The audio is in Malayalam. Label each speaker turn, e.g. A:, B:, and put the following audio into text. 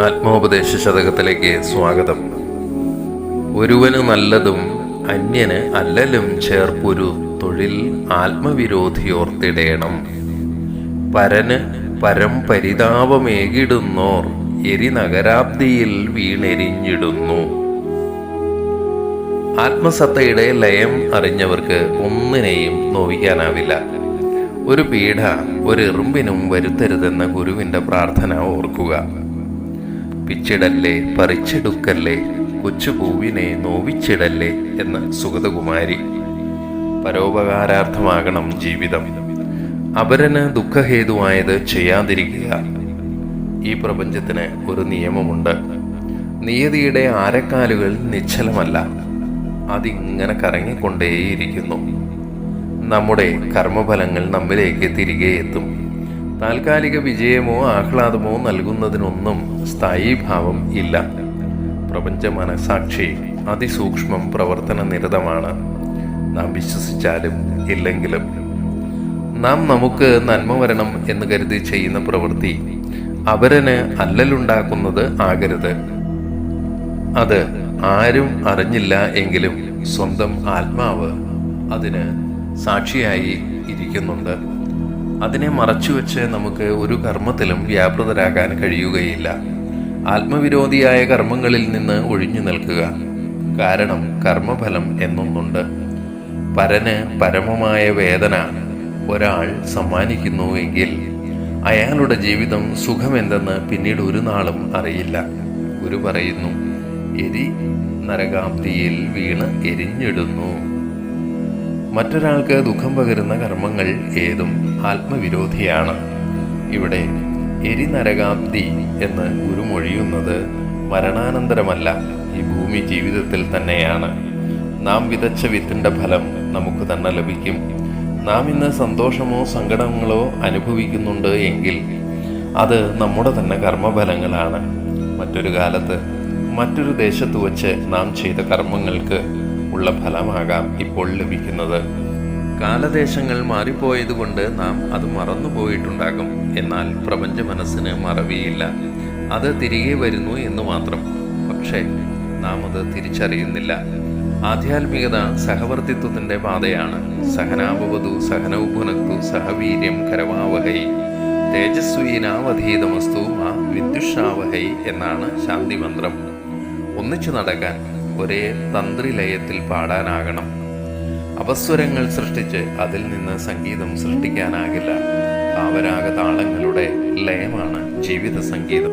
A: ആത്മോപദേശ ശതകത്തിലേക്ക് സ്വാഗതം. ഒരുവന് നല്ലതും അന്യന് അല്ലലും ചേർപ്പൊരു തൊഴിൽ ആത്മവിരോധിയോർത്തിടേണം. പരന് പരം പരിതാപമേകിടുന്നോർ എരി നഗരാബ്ദിയിൽ വീണെരിഞ്ഞിടുന്നു. ആത്മസത്തയുടെ ലയം അറിഞ്ഞവർക്ക് ഒന്നിനെയും നോവിക്കാനാവില്ല. ഒരു പീഡ ഒരു എറുമ്പിനും വരുത്തരുതെന്ന ഗുരുവിന്റെ പ്രാർത്ഥന ഓർക്കുക. പിച്ചിടല്ലേ പറിച്ചെടുക്കല്ലേ കൊച്ചുപൂവിനെ നോവിച്ചിടല്ലേ എന്ന് സുഗതകുമാരി. പരോപകാരാർത്ഥമാകണം ജീവിതം. അപരന് ദുഃഖഹേതുവായത് ചെയ്യാതിരിക്കുക. ഈ പ്രപഞ്ചത്തിന് ഒരു നിയമമുണ്ട്. നിയതിയുടെ ആരക്കാലുകൾ നിശ്ചലമല്ല. അതിങ്ങനെ കറങ്ങിക്കൊണ്ടേയിരിക്കുന്നു. നമ്മുടെ കർമ്മഫലങ്ങൾ നമ്മിലേക്ക് തിരികെ എത്തും. താൽക്കാലിക വിജയമോ ആഹ്ലാദമോ നൽകുന്നതിനൊന്നും സ്ഥായീഭാവം ഇല്ല. പ്രപഞ്ച മനസാക്ഷി അതിസൂക്ഷ്മം പ്രവർത്തന നിരതമാണ്. നാം വിശ്വസിച്ചാലും ഇല്ലെങ്കിലും. നാം നമുക്ക് നന്മ വരണം എന്ന് കരുതി ചെയ്യുന്ന പ്രവൃത്തി അവരന് അല്ലലുണ്ടാക്കുന്നത് ആകരുത്. അത് ആരും അറിഞ്ഞില്ല എങ്കിലും സ്വന്തം ആത്മാവ് അതിന് സാക്ഷിയായി ഇരിക്കുന്നുണ്ട്. അതിനെ മറച്ചുവെച്ച് നമുക്ക് ഒരു കർമ്മത്തിലും വ്യാപൃതരാകാൻ കഴിയുകയില്ല. ആത്മവിരോധിയായ കർമ്മങ്ങളിൽ നിന്ന് ഒഴിഞ്ഞു നിൽക്കുക. കാരണം കർമ്മഫലം എന്നൊന്നുണ്ട്. പരന് പരമമായ വേദന ഒരാൾ സമ്മാനിക്കുന്നുവെങ്കിൽ അയാളുടെ ജീവിതം സുഖമെന്തെന്ന് പിന്നീട് ഒരു നാളും അറിയില്ല. ഗുരു പറയുന്നു എരി നരകാബ്ദിയിൽ വീണ് എരിഞ്ഞിടുന്നു. മറ്റൊരാൾക്ക് ദുഃഖം പകരുന്ന കർമ്മങ്ങൾ ഏതും ആത്മവിരോധിയാണ്. ഇവിടെ എരിനരകാബ്ദി എന്ന് ഗുരുമൊഴിയുന്നത് മരണാനന്തരമല്ല ഈ ഭൂമി ജീവിതത്തിൽ തന്നെയാണ്. നാം വിതച്ച വിത്തിന്റെ ഫലം നമുക്ക് തന്നെ ലഭിക്കും. നാം ഇന്ന് സന്തോഷമോ സങ്കടങ്ങളോ അനുഭവിക്കുന്നുണ്ട് എങ്കിൽ അത് നമ്മുടെ തന്നെ കർമ്മഫലങ്ങളാണ്. മറ്റൊരു കാലത്ത് മറ്റൊരു ദേശത്ത് വച്ച് നാം ചെയ്ത കർമ്മങ്ങൾക്ക് ഉള്ള ഫലമാകാം ഇപ്പോൾ ലഭിക്കുന്നത്. കാലദേശങ്ങൾ മാറിപ്പോയതുകൊണ്ട് നാം അത് മറന്നുപോയിട്ടുണ്ടാകും. എന്നാൽ പ്രപഞ്ച മനസ്സിന് മറവിയില്ല. അത് തിരികെ വരുന്നു എന്ന് മാത്രം. പക്ഷേ നാം അത് തിരിച്ചറിയുന്നില്ല. ആധ്യാത്മികത സഹവർത്തിത്വത്തിന്റെ പാതയാണ്. സഹനാഭവതു സഹനൗപുനക്തു സഹവീര്യം കരവാവഹൈ. തേജസ്വീനാവധീതമസ്തു മാ വിദ്യുഷാവഹൈ എന്നാണ് ശാന്തിമന്ത്രം. ഒന്നിച്ചു നടക്കാൻ ഒരേ തന്ത്രിലയത്തിൽ പാടാനാകണം. അപസ്വരങ്ങൾ സൃഷ്ടിച്ച് അതിൽ നിന്ന് സംഗീതം സൃഷ്ടിക്കാനാകില്ല. ഭാവരാഗ താളങ്ങളുടെ ലയമാണ് ജീവിത സംഗീതം